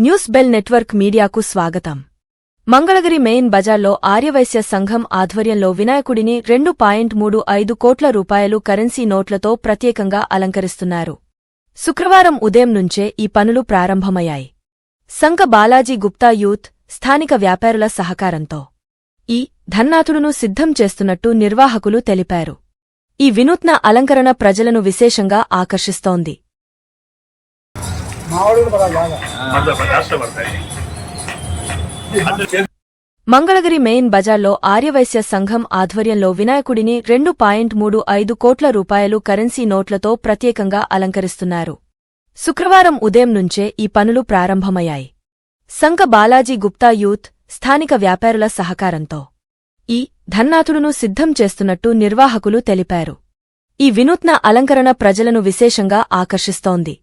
News bell network మీడియాకు స్వాగతం. Mangalagiri main బజార్లో ఆర్యవైశ్య సంఘం ఆధ్వర్యంలో వినాయకుడిని రెండు పాయింట్ మూడు ఐదు కోట్ల రూపాయలు కరెన్సీ నోట్లతో ప్రత్యేకంగా అలంకరిస్తున్నారు. శుక్రవారం ఉదయం నుంచే ఈ పనులు ప్రారంభమయ్యాయి. సంఘ బాలాజీ గుప్తా యూత్ స్థానిక వ్యాపారుల సహకారంతో ఈ ధన్నాథుడును సిద్ధం చేస్తున్నట్టు నిర్వాహకులు తెలిపారు. ఈ వినూత్న అలంకరణ ప్రజలను విశేషంగా ఆకర్షిస్తోంది. మంగళగిరి మెయిన్ బజార్లో ఆర్యవైశ్య సంఘం ఆధ్వర్యంలో వినాయకుడిని రెండు పాయింట్ మూడు ఐదు కోట్ల రూపాయలు కరెన్సీ నోట్లతో ప్రత్యేకంగా అలంకరిస్తున్నారు. శుక్రవారం ఉదయం నుంచే ఈ పనులు ప్రారంభమయ్యాయి. సంఘ బాలాజీ గుప్తా యూత్ స్థానిక వ్యాపారుల సహకారంతో ఈ ధన్నాథుడును సిద్ధం చేస్తున్నట్టు నిర్వాహకులు తెలిపారు. ఈ వినూత్న అలంకరణ ప్రజలను విశేషంగా ఆకర్షిస్తోంది.